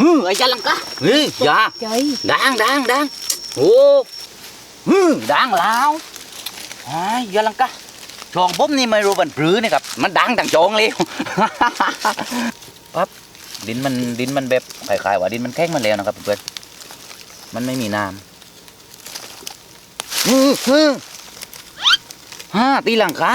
อือไอ้จันลังกาเฮ้ยอย่าใจดังดังดังโอ้อือดังแล้วไอ้ยอย่าลังกาช่องผมนี่ไม่รู้บันปรือนี่ครับมันดังดังจองเลยปั๊บดินมันดินมันแบบคล้ายๆว่าดินมันแข็งมาแล้วนะครับเพื่อนมันไม่มีน้ำอืออือฮ่าตีหลังคา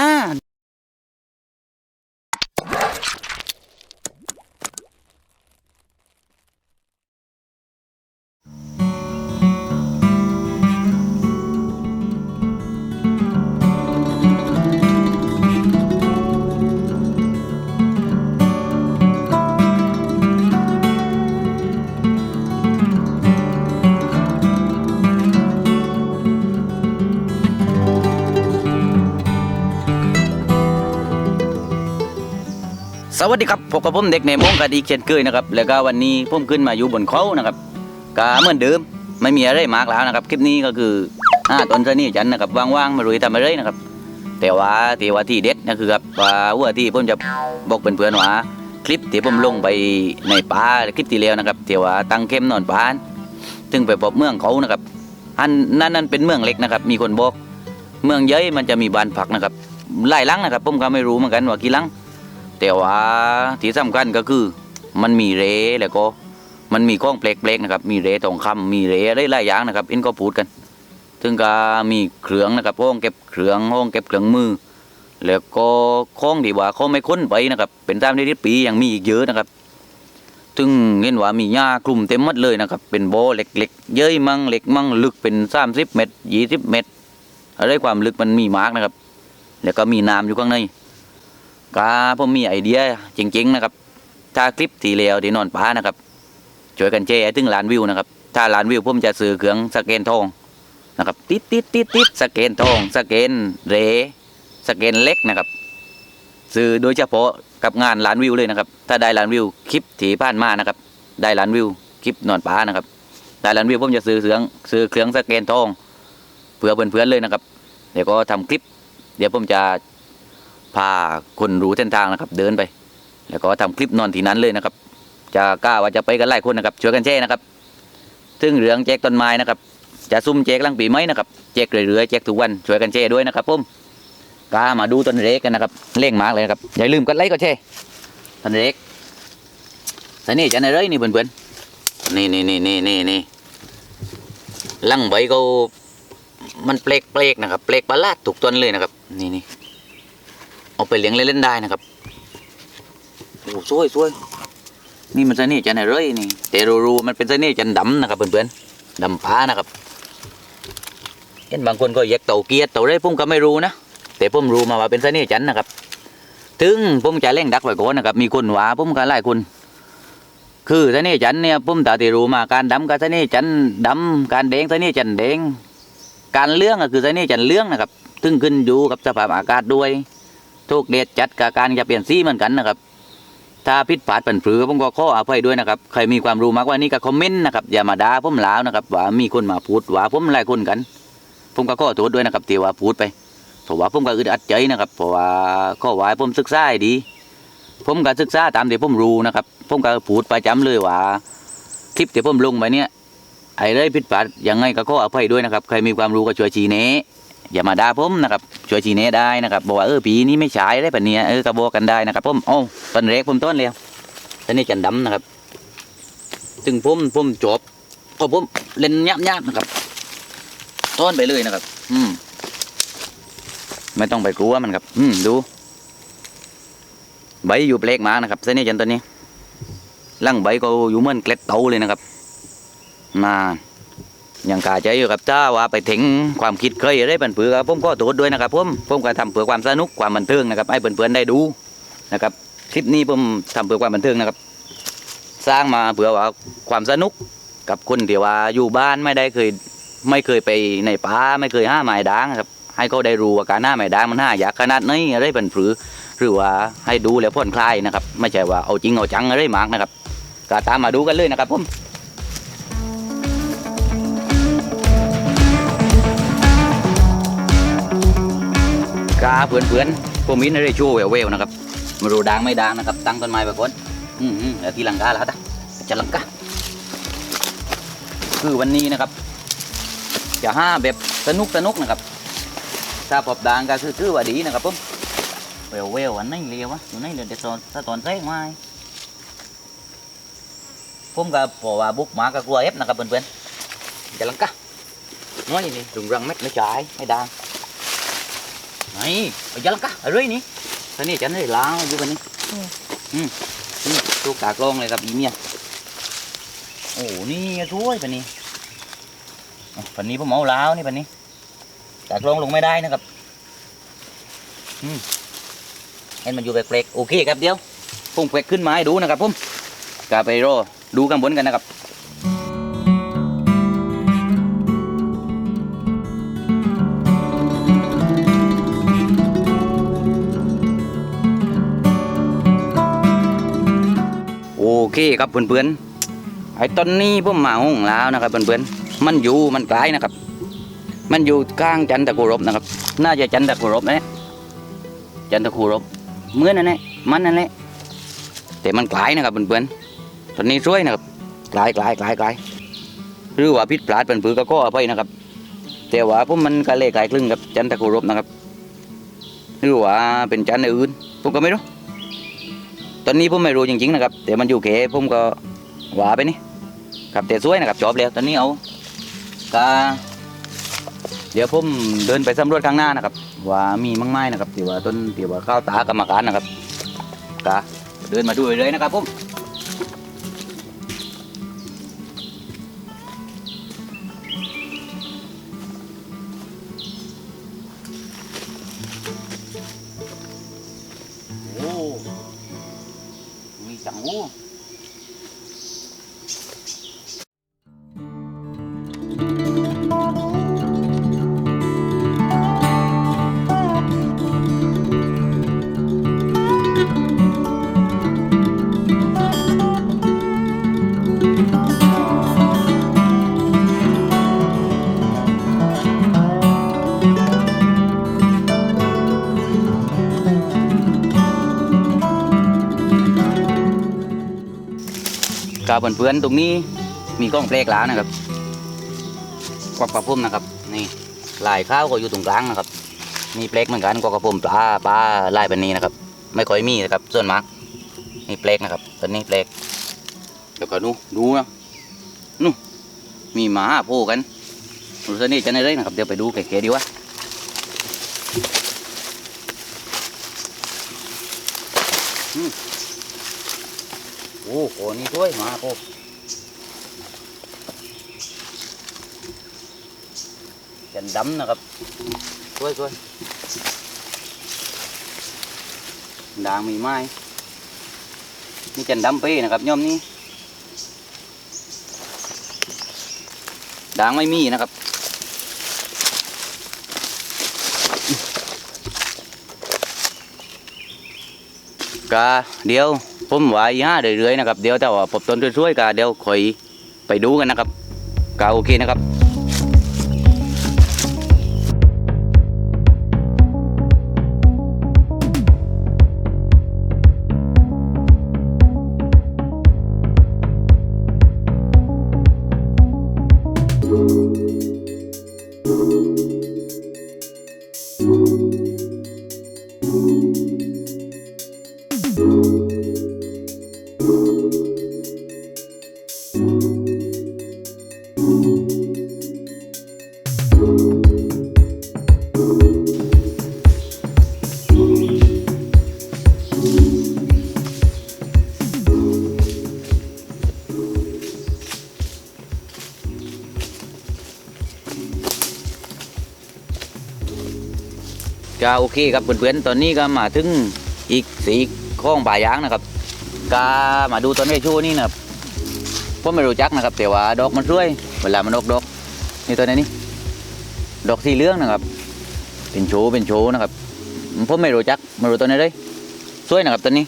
สวัสดีครับพบกับผมเด็กในมงกาดีกเช่นเคยนะครับแล้วก็วันนี้ผมขึ้นมาอยู่บนเขานะครับก็เหมือนเดิมไม่มีอะไรมากแล้วนะครับ คลิปนี้ก็คือห้าต้นชะนีจันนะครับว่างๆมารุยทำอะไรนะครับ แต่ว่าที่ว่าที่เด็ดนะคือครับว่าวัวที่ผมจะบอกเพื่อนๆว่าคลิปที่ผมลงไปในป่าคลิปที่แล้วนะครับที่ว่าตั้งเข้มนอนป่านซึ่งไปพบเมืองเขานะครับอันนั่นนั่นเป็นเมืองเล็กนะครับ มีคนบอก เมืองใหญ่มันจะมีบ้านพักนะครับหลายลังนะครับผมก็ไม่รู้เหมือนกันว่ากี่ลัง แต่ว่าที่สำคัญก็คือมันมีเรแล้วก็มันมีข้องเปลกๆนะครับ มีเรทองคำมีเรอะไรหลายอย่างนะครับอินก็พูดกัน ซึ่งก็มีเครื่องนะครับห้องเก็บเครื่องห้องเก็บเครื่องมือ แล้วก็ข้องที่ว่าเขาไม่ค้นไปนะครับ เป็นตามที่ปียังมีอีกเยอะนะครับซึ่งเห็นว่ามีหญ้ากลุ่มเต็มหมดเลยนะครับ เป็นโบเล็กๆ เย้ยมั่งเล็กมั่งลึกเป็น30เมตร20เมตรอะไรความลึกมันมีมากนะครับ แล้วก็มีน้ำอยู่ข้างใน ก็ผมมีไอเดียจริง ๆ นะครับ ถ้าคลิปที่แล้วที่นอนป้านะครับช่วยกันแชร์ถึงล้านวิวนะครับ ถ้าล้านวิวผมจะซื้อเครื่องสแกนทองนะครับ ติดติดติดติดสแกนทองสแกนเรสแกนเล็กนะครับ ซื้อโดยเฉพาะกับงานล้านวิวเลยนะครับ ถ้าได้ล้านวิวคลิปที่ผ่านมานะครับ ได้ล้านวิวคลิปนอนป้านะครับได้ล้านวิวผมจะซื้อเครื่องซื้อเครื่องสแกนทองเพื่อเพื่อนๆเลยนะครับ เดี๋ยวก็ทำคลิป เดี๋ยวผมจะ พาคนรู้เส้นทางนะครับ เดินไป แล้วก็ทำคลิปนอนที่นั้นเลยนะครับ จะกล้าว่าจะไปกันหลายคนนะครับช่วยกันแช่นะครับ ซึ่งเรื่องแจกต้นไม้นะครับ จะซุ่มแจกลังปีไหมนะครับแจกเรื่อยๆแจกทุกวันช่วยกันแช่ด้วยนะครับผมกล้ามาดูต้นเล็กกันนะครับเร่งมากเลยครับอย่าลืมกดไลค์กดแชร์ต้นเล็กสนี่จะในเรื่อยนี่เพื่อนๆนี่นี่นี่นี่นี่นี่ลังใบก็มันเปลกเปลกนะครับเปลกประหลาดถูกต้นเลยนะครับ นี่นี่ เอาไปเลี้ยงเล่นๆได้นะครับโอ้สวยสวยนี่มันเสน่ห์จันทร์อะไรนี่แต่รูๆมันเป็นเสน่ห์จันทร์ดำนะครับเพื่อนๆดำฟ้านะครับเห็นบางคนก็แยกเต่าเกียร์เต่าไรผมก็ไม่รู้นะแต่ผมรู้มาว่าเป็นเสน่ห์จันทร์นะครับ ถึงผมจะเล่งดักไว้ก่อนนะครับ มีคนว่าผมก็หลายคนคือเสน่ห์จันทร์เนี่ยผมตาที่รู้มาการดำกับเสน่ห์จันทร์ดำการแดงเสน่ห์จันทร์แดงการเลื่องก็คือเสน่ห์จันทร์เลื่องนะครับถึงขึ้นอยู่กับสภาพอากาศด้วย ทุกเดชจัดกับการจะเปลี่ยนสีเหมือนกันนะครับ ถ้าผิดพลาดผันผือผมก็ขออภัยด้วยนะครับ ใครมีความรู้มากว่านี้ก็คอมเมนต์นะครับอย่ามาด่าผมหลาวนะครับว่ามีคนมาพูดว่าผมหลายคนกัน ผมก็ขอโทษด้วยนะครับที่ว่าพูดไปเพราะว่าผมก็อึดอัดใจนะครับเพราะว่าข้อวายผมศึกษาให้ดี ผมก็ศึกษาตามที่ผมรู้นะครับ ผมก็พูดประจำเลยว่าคลิปที่ผมลงไปเนี่ยไอ้เรื่องผิดพลาดยังไงก็ขออภัยด้วยนะครับ ใครมีความรู้ก็ช่วยชี้แนะ อย่ามาด่าผมนะครับช่วยชี้แนะได้นะครับบอกว่าเออปีนี้ไม่ใช่ได้แบบนี้เออก็บอกกันได้นะครับผมโอ้ต้นเล็กผมต้นเลียวต้นนี้จันดำนะครับซึ่งผมผมจบพอผมเล่นยับยับๆนะครับ ต้นไปเลยนะครับ อืม ไม่ต้องไปกลัวมันครับ อืมดูใบอยู่เปลกมากนะครับเส้นนี้จันตัวนี้ลังใบก็อยู่เหมือนเกล็ดเตาเลยนะครับมา ยังกาใจอยู่ครับถ้าว่าไปถึงความคิดเคยอะไรเปื่อนๆผมก็โทษด้วยนะครับผมผมก็ทำเพื่อความสนุกความบันเทิงนะครับให้เพื่อนๆได้ดูนะครับคลิปนี้ผมทำเพื่อความบันเทิงนะครับ สร้างมาเพื่อว่าความสนุกกับคนที่ว่าอยู่บ้านไม่ได้เคยไม่เคยไปในป่าไม่เคยห้าหมายด่างครับให้เขาได้รู้ว่าการหน้าหมายด่างมันห้ายากขนาดไหนอะไรเป็นผือหรือว่าให้ดูแล้วผ่อนคลายนะครับ ไม่ใช่ว่าเอาจริงเอาจังอะไรมากนะครับก็ตามมาดูกันเลยนะครับผม กาเพื่อนๆผมมินได้โชว์แววๆนะครับมาดูดังไม่ดังนะครับ ตั้งต้นไม้ไปก่อนอืมๆแล้วทีหลังกาแล้วตาจะหลังกาคือวันนี้นะครับ จะห้าแบบสนุกสนุกนะครับ ถ้าพบด่างก็คือคือว่าดีนะครับผมเวลเวลอันนั้นเรียววะอยู่ไหนเดี๋ยวเดี๋ยวตอนถ้าตอนแรกมาผมก็พอว่าบุกหมาก็กลัวเอฟนะครับเพื่อนๆจะลังกะน้อยนี่รุงรังเม็ดไม่จ่ายไม่ด่าง นี่ไปจะลังกะอะไรนี่ตอนนี้ฉันได้ล้างอยู่วันนี้อืมอืมนี่ตู้กากลองเลยครับอีเมียโอ้นี่ช่วยปะนี้อะปันนี้ผมเอาล้าวนี่ปันนี้กากลงลงไม่ได้นะครับอืมเห็นมันอยู่แปลกๆโอเคครับเดี๋ยวพุ่งแปลกขึ้นมาให้ดูนะครับผมกาไปรอดูข้างบนกันนะครับ เคครับเพื่อนๆไอ้ต้นนี้ผมมาห้องแล้วนะครับเพื่อนๆมันอยู่มันกลายนะครับ มันอยู่กลางจันทกุรบนะครับ น่าจะจันทกุรบนะเนี่ยจันทกุรบเหมือนนั่นแหละมันนั่นแหละแต่มันกลายนะครับเพื่อนๆตอนนี้ช่วยนะครับกลายกลายกลายกลายหรือว่าพิษพลาดเป็นปือก็ก็อภัยนะครับ แต่ว่าผมมันก็เลยกลายคลึงกับจันทกุรบนะครับหรือว่าเป็นจันทร์อื่นผมก็ไม่รู้ ตอนนี้ผมไม่รู้จริงๆนะครับแต่มันอยู่เขผมก็หวาไปนี่ครับแต่สวยนะครับจบแล้วตอนนี้เอากาเดี๋ยวผมเดินไปสำรวจข้างหน้านะครับ ว่ามีมั่งไม้นะครับที่ว่าต้นที่ว่าข้าวตากรรมการนะครับกาเดินมาดูเลยนะครับผม กับเพื่อนๆตรงนี้มีกล้องเพลกแล้วนะครับกวักปลาพุ่มนะครับ นี่ลายข้าวก็อยู่ตรงกลางนะครับ มีเพลกเหมือนกันกวักปลาพุ่มปลาปลาลายแบบนี้นะครับ ไม่ค่อยมีนะครับ ส่วนมากนี่เพลกนะครับตอนนี้เพลกเดี๋ยวก็ดูดูนะนู่มีหมาโผล่กันดูซะนี่จะได้เลยนะครับเดี๋ยวไปดูเก๋ๆดีวะอืม อ้โหนี่ด้วยมาโอ้จันดำนะครับช่วยช่วยด่างมีไม้นี่จันดำปีนะครับย่อมนี้ด่างไม่มีนะครับกาเดียว ผมว่าอีห้าเรื่อยๆนะครับเดี๋ยวแต่ว่าพบต้นช่วยๆกาเดี๋ยวคอยไปดูกันนะครับกาโอเคนะครับ ก็โอเคครับเพื่อนๆตอนนี้ก็มาถึงอีกสีข้องป่ายางนะครับก็มาดูต้นไม้ชูนี่นะครับผมไม่รู้จักนะครับแต่ว่าดอกมันสวย เวลามันออกดอกนี่ตัวนี้นี่ดอกสีเหลืองนะครับ เป็นโชเป็นโชนะครับผมไม่รู้จักไม่รู้ตัวไหนเลยสวยนะครับตัวนี้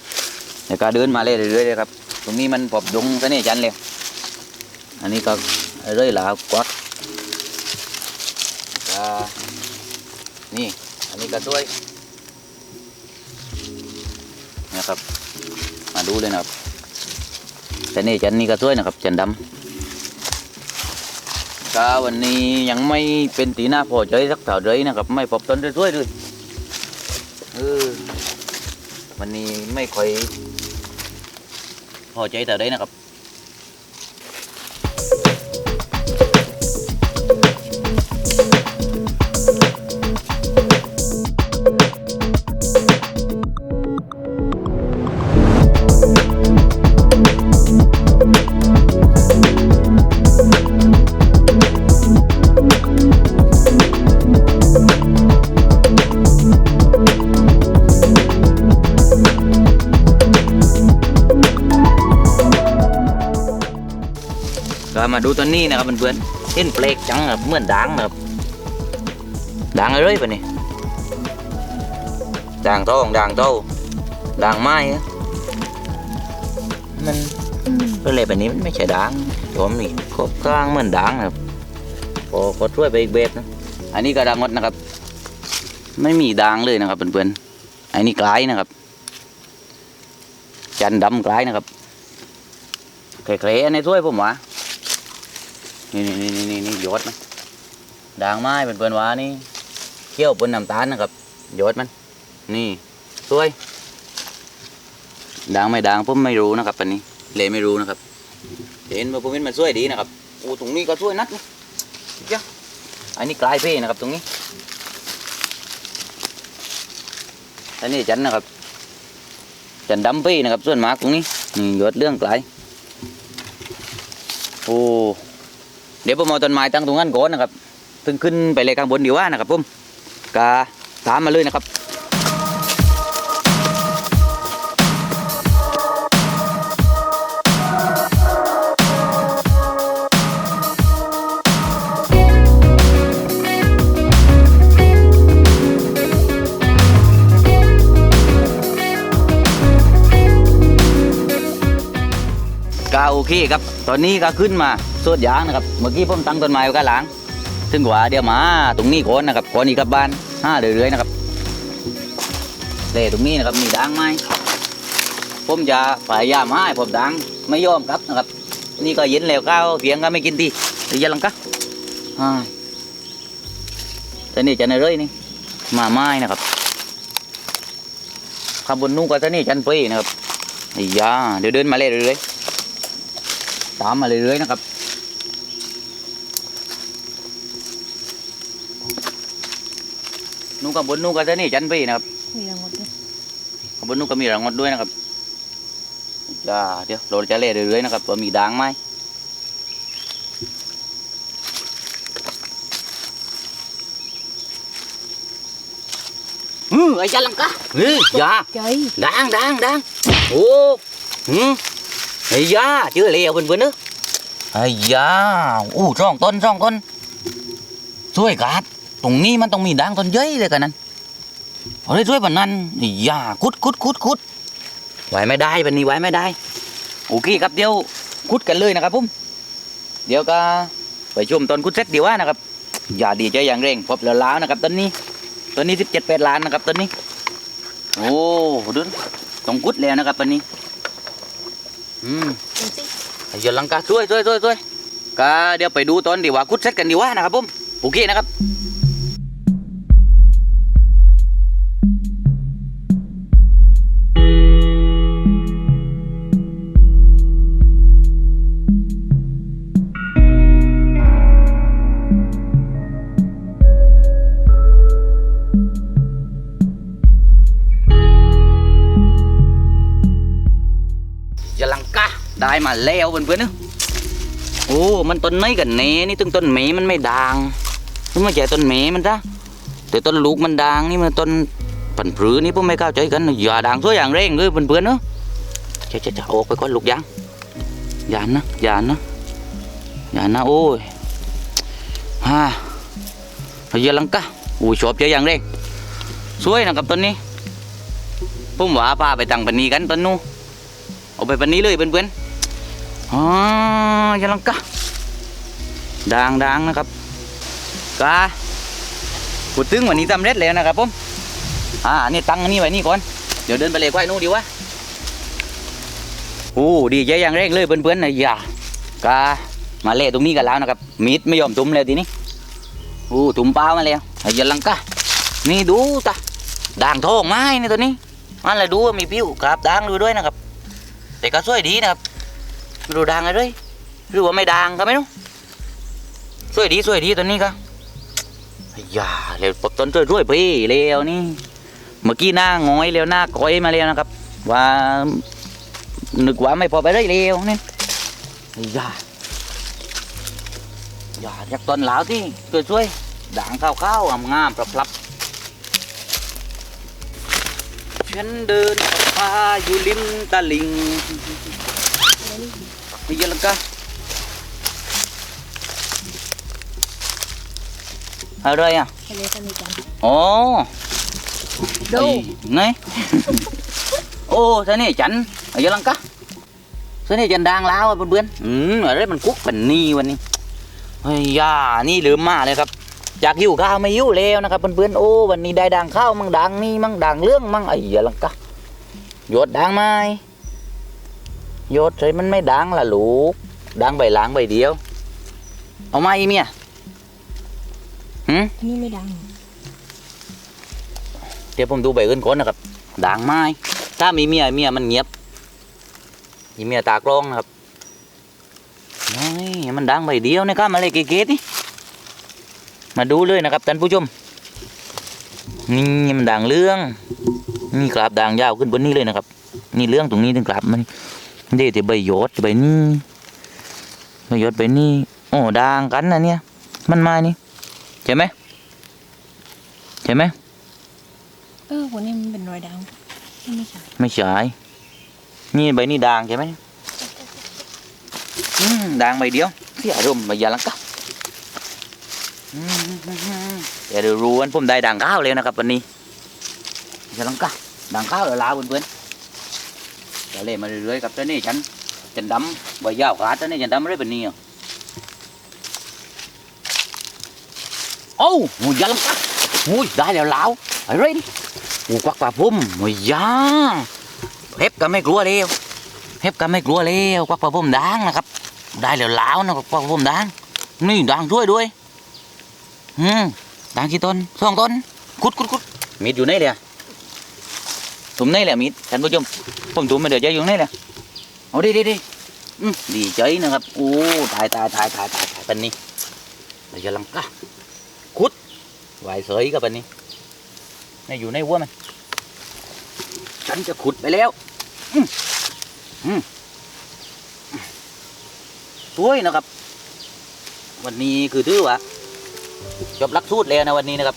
เดี๋ยวก็เดินมาเรื่อยๆเลยครับตรงนี้มันปอบดงเสน่ห์จันเลยอันนี้ก็เรื่อยหลากวักก็นี่ อันนี้ก็ด้วยนะครับ มาดูเลยนะครับแต่นี่จันนี่ก็สวยนะครับจันดำก็วันนี้ยังไม่เป็นตีหน้าพอใจสักเท่าไรนะครับ ไม่พบต้นสวยๆเลยเออวันนี้ไม่ค่อยพอใจเท่าไรนะครับ ดูตัวนี้นะครับเพื่อนๆเห็นเปลกจังครับเหมือนด่างนะครับด่างอะไรปะนี่ด่างทองด่างโตด่างไม้มันเป็นอะไรแบบนี้มันไม่ใช่ด่างผมนี่ครบกลางเหมือนด่างนะครับพอก็ช่วยไปอีกเบ็ดนะอันนี้ก็ด่างงดนะครับ ไม่มีด่างเลยนะครับเพื่อนๆอันนี้กลายนะครับ จันดำกลายนะครับแครๆในถ้วยผมวะ นี่นี่นี่นี่นี่ยศนด่างไม้เป็นเพื่อนว้านี่เขี้ยวบนน้ำตาลนะครับยศมัน นี่สวยด่างไม่ด่างผมไม่รู้นะครับปันนี้เลยไม่รู้นะครับเห็นว่าผมเห็นมันสวยดีนะครับโอ้ตรงนี้ก็สวยนัดนะจ้ะอันนี้กลายเพ่นะครับตรงนี้อันนี้จันนะครับ จันดำเพ่นะครับส่วนมากตรงนี้นี่ยศเรื่องกลายโอ้ เดี๋ยวผมเอาต้นไม้ตั้งตรงนั้นก่อนนะครับถึงขึ้นไปเลยข้างบนดีว่านะครับผมกาตามมาเลยนะครับก็โอเคครับ ตอนนี้ก็ขึ้นมา สวดยางนะครับ เมื่อกี้ผมตั้งต้นไม้ไว้ข้างหลัง ซึ่งว่าเดี๋ยวมาตรงนี้ก่อนนะครับก่อนนี้กลับบ้านห้าเรื่อยๆนะครับเล่ตรงนี้นะครับมีดังไหมผมจะพยายามให้ผมดังไม่ยอมครับนะครับ นี่ก็เย็นแล้วข้าวเพียงก็ไม่กินทีเยวอยัลังกะอ่าแต่นี่จะในเรื่อยนี่มาไม้นะครับข้างบนนู้นก็จะนี่จันเป้นะครับอ้ยาเดี๋ยวเดินมาเรื่อยๆตามมาเรื่อยๆนะครับ นู่นกับบนนู่นก็จะนี่จันพี่นะครับมีรางวัลด้วยข้างบนนู่นก็มีรางวัลด้วยนะครับจ้าเดี๋ยวเราจะเล่เรื่อยๆนะครับว่ามีด่างไหมอือไอ้จันลังกะเฮ้ยอยาใจด่างด่างด่างโอ้หืมไอ้ยาเจอแล้วเพื่อนๆเนอะไอ้ยาอู้ช่องต้นช่องต้นช่วยกัด ตรงนี้มันต้องมีด่างต้นเย้ยเลยกันนั้นเอาได้ช่วยปานนั้นอ้ยาคุดคุดคุดคุดไหวไม่ได้ปันนี้ไหวไม่ได้ โอเคครับเดี๋ยวคุดกันเลยนะครับผมเดี๋ยวก็ไปชมตอนคุดเสร็จดีว่านะครับ อย่าดีใจอย่างเร่งพบแล้วล้วนะครับตอนนี้ตอนนี้สิบเจ็ดแปดล้านนะครับตอนนี้ โอ้ดูต้องกุดแล้วนะครับปันนี้ อืมอ้ยาลังกาช่วยช่วยช่วยช่วยก็เดี๋ยวไปดูตอนดีว่ากุดเสร็จกันดีว่านะครับผมโอเคนะครับ ได้มาแล้วเพื่อนๆเนอะโอ้ มันต้นไม้กันเนนี่ถึงต้นเมมันไม่ด่างนี่ม่ใช่ต้นเมมันจ้ะแต่ต้นลูกมันด่างนี่มันต้นผันผือนี่ผมไม่เข้าใจกันอย่าด่างตัวอย่างเร่งเลยเพื่อนๆเนอะจะจะจะออกไปก่อนลูกยังยานะยานะยานะโอ้ยฮ่ายาลังกาโอ้ชอบใจอย่างเร่งสวยนะครับต้นนี้ผมว่าพาไปตังปันนี้กันต้นนู้เอาไปปันนี้เลยเพื่อนๆ อ๋อยาลังกะดังดังนะครับกาพูดถึงวันนี้สำเร็จแล้วนะครับผมอ่านี่ตั้งอันนี้ไว้นี่ก่อนเดี๋ยวเดินไปเลยควายนู่นดีวะโอ้ดีใจอย่างแรกเลยเพื่อนๆนะอย่ากามาเละตรงนี้กันแล้วนะครับมีดไม่ยอมตุ้มเลยทีนี้โอ้ตุ้มเปล่ามาแล้วไอ้ยันลังกะนี่ดูตาด่างทองไม้นี่ตัวนี้มันเลยดูว่ามีผิวกราบด่างดูด้วยนะครับแต่ก็สวยดีนะครับ ไม่รู้ด่างอะไรหรือว่าไม่ด่างก็ไม่รู้สวยดีสวยดีตัวนี้ก็ไอ้ยาเร็วปกต้นสวยรวยพี่เร็วนี่เมื่อกี้หน้าหงอยแล้วหน้าก้อยมาแล้วนะครับ ว่านึกว่าไม่พอไปได้เร็วนี่อย่าอย่าจากตอนหลาวที่ช่วยช่วยด่างข้าวข้าวๆงามๆปรับปรับฉันเดินพาอยู่ริมตลิ่ง นิทกันอ๋อดูไงโอ้ท่านี่จัน ở dưới lăng cá ท่านี่จัน đang lao เพื่อนๆอืมอะไรมันกุ๊กเป็นนี่วันนี้เฮ้ยยานี่ลืมมาเลยครับจากหิวข้าวไม่หิวแล้วนะครับเพื่อนๆโอ้วันนี้ได้ด่างข้าวมั่งด่างนี่มั่งด่างเรื่องมั่งไอ้ยาลังกะหยดด่างไหม หยดใส่มันไม่ด่างล่ะลูกด่างใบหลางใบเดียว เอาไหมเมียหืมอันนี้ไม่ดัง เดี๋ยวผมดูใบอื่นก่อนนะครับด่างไม้ถ้ามีเมียเมียมันเงียบมีเมียตากล้องนะครับนี่มันด่างใบเดียวนะครับมาเลยเก๋ๆนี่มาดูเลยนะครับท่านผู้ชมนี่มันด่างเรื่อง นี่กราบด่างยาวขึ้นบนนี้เลยนะครับ นี่เรื่องตรงนี้ถึงกราบมันเดี๋ยวจะใบหยดใบนี้ใบหยดใบนี้โอ้ด่างกันนะเนี่ย มันมานี่ใช่ไหมใช่ไหมเออวันนี้มันเป็นรอยดังไม่ใช่ไม่ใช่นี่ใบนี้ด่างใช่ไหมอืมด่างใบเดียวเสียอารมณ์ใบยาลังกะอืมเดี๋ยวเดี๋ยวรู้วันผมได้ด่างข้าวเลยนะครับวันนี้ยาลังกะด่างข้าวเดี๋ยวลาเพื่อนๆ เดี๋ยวเล่มาเรื่อยๆกับเจ้านี่ฉันฉันดำใบยาวขาดเจ้านี่ฉันดำอะไรแบบนี้อะโอ้โหยาลังกะโอ้ยได้แล้วลาวอะไรนี่กูควักปลาพุ่มโอ้ยยาเฮ็บก็ไม่กลัวแล้วเฮ็บก็ไม่กลัวแล้วควักปลาพุ่มด่างนะครับ ได้แล้วลาวนะควักปลาพุ่มด่างนี่ด่างด้วยด้วยอืมด่างกี่ต้นสองต้นขุดขุดขุดมีดอยู่ไหนเลยอะ ถุมไหนแหละมีดท่านผู้ชมผมถุมมาเดี๋ยวจะอยู่ไหนเลยเอาดิดิดิดีใจนะครับโอ้ตายตายตายตายตายตายปันนี้เดี๋ยวจะลังกะขุดไหวเสยกับปันนี้นี่อยู่ในหัวมันฉันจะขุดไปแล้วอืมอืมสวยนะครับ วันนี้คือถือว่าจบลักสูตรแล้วนะวันนี้นะครับ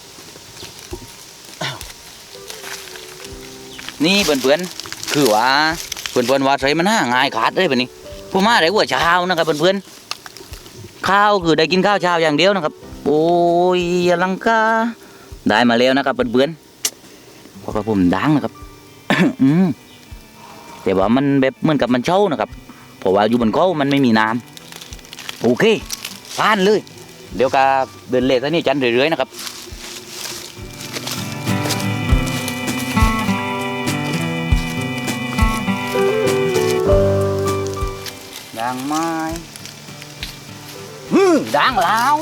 นี่เพื่อนๆคือว่าเพื่อนๆว่าใส่มันห้าง่ายขาดเลยแบบนี้ผู้มาได้หัวเช้านะครับเพื่อนๆข้าวคือได้กินข้าวเช้าอย่างเดียวนะครับ โอ้ยลังกาได้มาแล้วนะครับเพื่อนๆพราะว่าผมดังนะครับอืมแต่ว่ามันแบบเหมือนกับมันเช่านะครับเพราะว่าอยู่บนเขามันไม่มีน้ำโอเคผ่านเลย เดี๋ยวกาเดินเล่ซะนี่จันเรื่อยๆนะครับ ดังแล้ว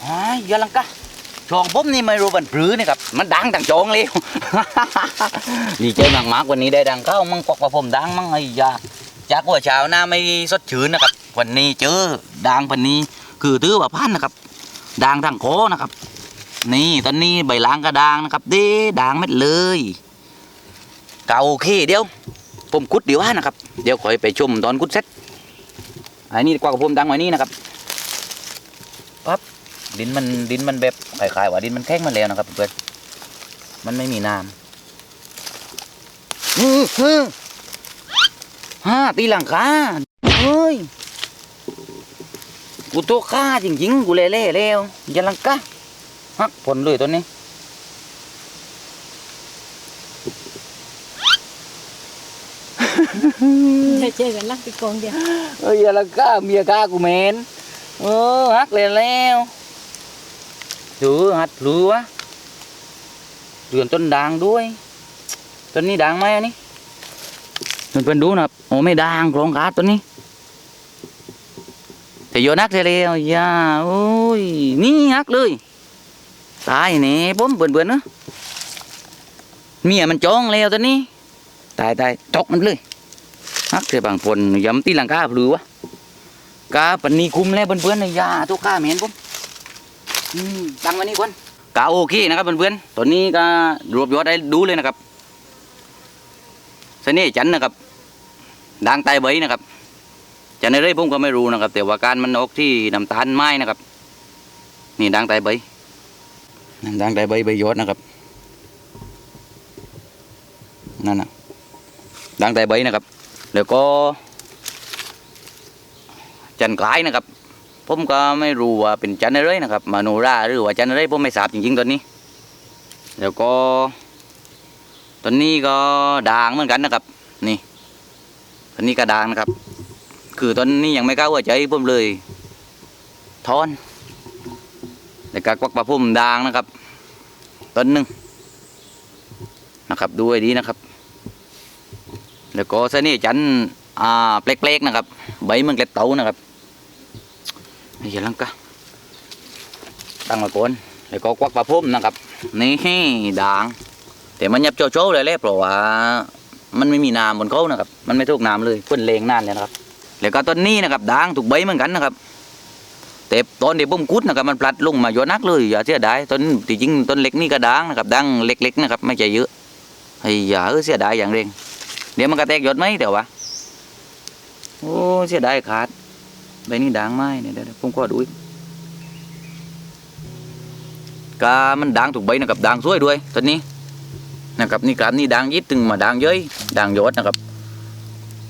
ไอ้ยอยลังกะชองผมนี่ไม่รู้บันปรือนี่ครับ มันดังต่างจองเลย ดีใจมากๆวันนี้ได้ดังเข้ามั่งกอกว่าผมดังมั่งไอ้ยาจากหัวเช้าหน้าไม่สดชื่นนะครับ วันนี้เจอดังวันนี้ คือถือว่าพันนะครับดังทางโคนะครับ นี่ตอนนี้ใบล้างก็ดังนะครับด้ดังเม็ดเลย เก่าโอเคเดี๋ยว ผมกุดเดี๋ยวว่านะครับ เดี๋ยวคอยไปชมตอนกุดเสร็จอันนี้กว่ากับผมดังไว้นี่นะครับ ดินมันดินมันแบบคล้ายๆว่าดินมันแข็งมาแล้วนะครับเพื่อนมันไม่มีน้ำอื้อหือฮ่าตีหลังคาเฮ้ยกูโตฆ่าจริงๆกูเล่ๆแล้วอย่าลังกาฮักผลเลยตัวนี้จะเจอกันลักไปกองเดียวเอ้ยอย่าลังกาเมียกากูเหมน เออฮักเลยแล้วดูฮัดรือวะเรือนต้นด่างด้วย ต้นนี้ด่างไหมอันนี้เพื่อนๆดูนะครับโอ้ไม่ด่างโครงกาตัวนี้แต่โยนักเสียแล้วอย่าโอ้ยนี่ฮักเลยตายแน่ผมเบื่อๆเนอะเมียมันจ้องแล้วตัวนี้ ตายตายจกมันเลยฮักเสียบางคนย้ำตีหลังกาหรือวะ กาปันนี้คุ้มแล้วเพื่อนๆนยาทุกข้าไม่เห็นผมตั้งไว้นี่ก่อนกาโอเคนะครับเพื่อนๆตัวนี้ก็รวบยอดได้ดูเลยนะครับเสน่ห์จันนะครับด่างไตใบนะครับจะในเรื่อยผมก็ไม่รู้นะครับ แต่ว่าการมันออกที่น้ำตาลไม้นะครับ นี่ด่างไตใบด่างไตใบใบยอดนะครับนั่นนะดังแต่ใบนะครับ แล้วก็ จันกลายนะครับ ผมก็ไม่รู้ว่าเป็นจันอะไรนะครับ มาโนราหรือว่าจันอะไรผมไม่ทราบจริงๆตอนนี้ แล้วก็ตอนนี้ก็ด่างเหมือนกันนะครับ นี่ตอนนี้ก็ด่างนะครับ คือตอนนี้ยังไม่กล้าหัวใจผมเลยทอนแล้วก็ควักปลาพุ่มด่างนะครับต้นหนึ่งนะครับดูให้ดีนะครับแล้วก็เสน่ห์จันอ่าเปลกๆนะครับ ใบเหมันเกล็ดเตานะครับ อย่าลังกะตั้งมาก่อนแล้วก็ควักปลาพุ่มนะครับ นี่ด่าง แต่มันยับโจๆเลยแหละเพราะว่ามันไม่มีน้ำบนเขานะครับ มันไม่ทุกน้ำเลยเพิ่นเลงนานเลยนะครับ แล้วก็ต้นนี้นะครับด่างถูกใบเหมือนกันนะครับ แต่ตอนเดี๋ยวผมกุดนะครับมันพลัดลงมาโยนนักเลยอย่าเสียดายต้นจริงต้นเล็กนี่ก็ด่างนะครับด่างเล็กๆนะครับไม่ใช่เยอะไอ้อย่าเออเสียดายอย่างเร่งเดี๋ยวมันก็แตกยอดไหมแต่ว่าโอ้เสียดายขาด ใบนี้ด่างไหมเนี่ยเดี๋ยวผมก็ดูอีกกามันด่างถูกใบนะครับด่างสวยด้วยต้นนี้นะครับนี่กราบนี่ด่างยิดถึงมาด่างเย้ยด่างยอดนะครับ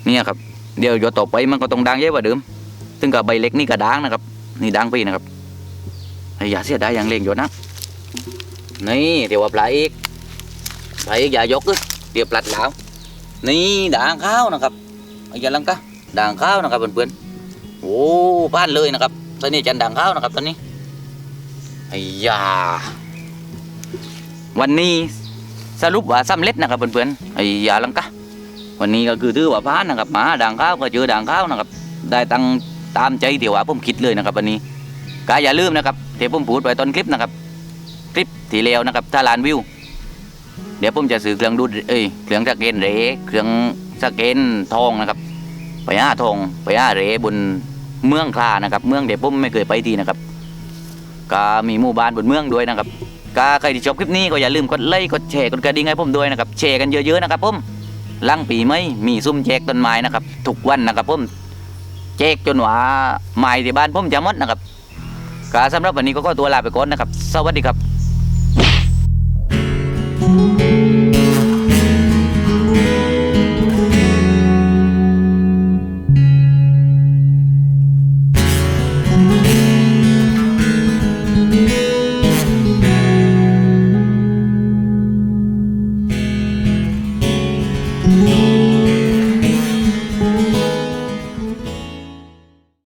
เนี่ยครับเดี๋ยวยอดต่อไปมันก็ต้องด่างเยอะกว่าเดิมซึ่งกับใบเล็กนี่ก็ด่างนะครับ นี่ดังไปนะครับไอ้ย่าเสียดายอย่างเล่งยู่นะนี่เดี๋ยวว่าปลาอีกปลาอีกอย่ายกเลยเดี๋ยวปลัดแล้วนี่ด่างข้าวนะครับไอ้อย่าลังกะด่างข้าวนะครับเพื่อนๆ โอ้บ้านเลยนะครับ ตอนนี้จันด่างข้าวนะครับ ตอนนี้ไอ้ยาวันนี้สรุปว่าสำเร็จนะครับเพื่อนๆไอ้อยาลังกะวันนี้ก็คือถือว่าพานนะครับหมาด่างข้าวก็เจอด่างข้าวนะครับ ได้ตังตามใจเดี๋ยวว่าผมคิดเลยนะครับ วันนี้ก็อย่าลืมนะครับเดี๋ยวผมพูดไปตอนคลิปนะครับ คลิปที่แล้วนะครับ ถ้าล้านวิว เดี๋ยวผมจะซื้อเครื่องดูดเอ้ยเครื่องสแกนเรเครื่องสแกนทองนะครับไปหาทองไปหาเรบน เมืองคลานะครับ เมืองเดี๋ยวผมไม่เคยไปทีนะครับก็มีหมู่บ้านบนเมืองด้วยนะครับก็ใครที่ชอบคลิปนี้ก็อย่าลืมกดไลค์กดแชร์กดกระดิ่งให้ผมด้วยนะครับแชร์กันเยอะๆนะครับผมลังปีไม่มีซุ่มแจกต้นไม้นะครับทุกวันนะครับผมแจกจนว่าไม้ที่บ้านผมจะหมดนะครับก็สำหรับวันนี้ก็ขอตัวลาไปก่อนนะครับ สวัสดีครับ